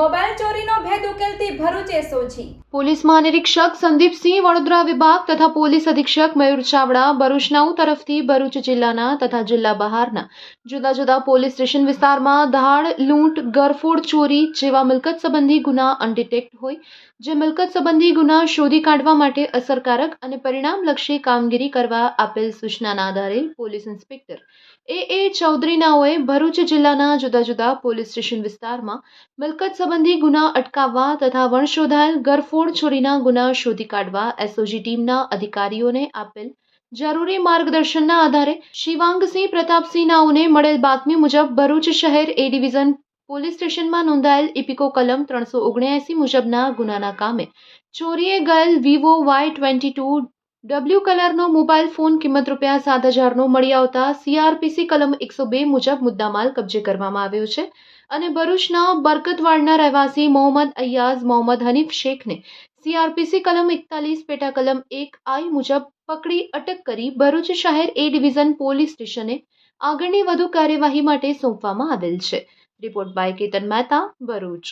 Mobile ચોરીનો ભેદ ઉકેલતી ભરૂચે સોજી. પોલીસ મહાનિરીક્ષક સંદીપસિંહ વડોદરા વિભાગ તથા પોલીસ અધિક્ષક મયુર ચાવડા ભરૂચ નવ તરફથી ભરૂચ જિલ્લાના તથા જિલ્લા બહારના. જુદા જુદા પોલીસ સ્ટેશન વિસ્તારમાં ધાડ, લૂંટ, ગરફોડ, ચોરી જેવા મિલકત સંબંધી ગુના અનડિટેક્ટ હોય, જે મિલકત સંબંધી ગુના શોધી કાઢવા માટે અસરકારક અને પરિણામલક્ષી કામગીરી કરવા આપેલ સૂચનાના આધારે પોલીસ ઇન્સ્પેક્ટર એ એ ચૌધરીનાઓએ ભરૂચ જિલ્લાના જુદા જુદા પોલીસ સ્ટેશન વિસ્તારમાં મિલકત સંબંધી ગુના અટકાવવા તથા વણશોધાયેલ ગરફોડ ચોરીના ગુના શોધી કાઢવા એસઓજી ટીમના અધિકારીઓને આપેલ જરૂરી માર્ગદર્શનના આધારે શિવાંગસિંહ પ્રતાપસિંહ નાઓને મળેલ બાતમી મુજબ ભરૂચ શહેર એ ડિવિઝન પોલીસ સ્ટેશનમાં નોંધાયેલ ઇપિકો કલમ ત્રણસો ઓગણએંસી મુજબના ગુનાના કામે ચોરીએ ગયેલ Vivo Y twenty two W કલરનો મોબાઈલ ફોન કિંમત રૂપિયા સાત હજારનો મળી આવતા સીઆરપીસી કલમ એકસો બે મુજબ મુદ્દામાલ કબજે કરવામાં આવ્યો છે. અને ભરૂચના બરકતવાડના રહેવાસી મોહમ્મદ અય્યાઝ, મોહમ્મદ હનીફ શેખને સીઆરપીસી કલમ એકતાલીસ, પેટા કલમ એક આઈ મુજબ પકડી અટક કરી ભરૂચ શહેર એ ડિવિઝન પોલીસ સ્ટેશને આગળની વધુ કાર્યવાહી માટે સોંપવામાં આવેલ છે. Report by Ketan Mehta, Bharuch.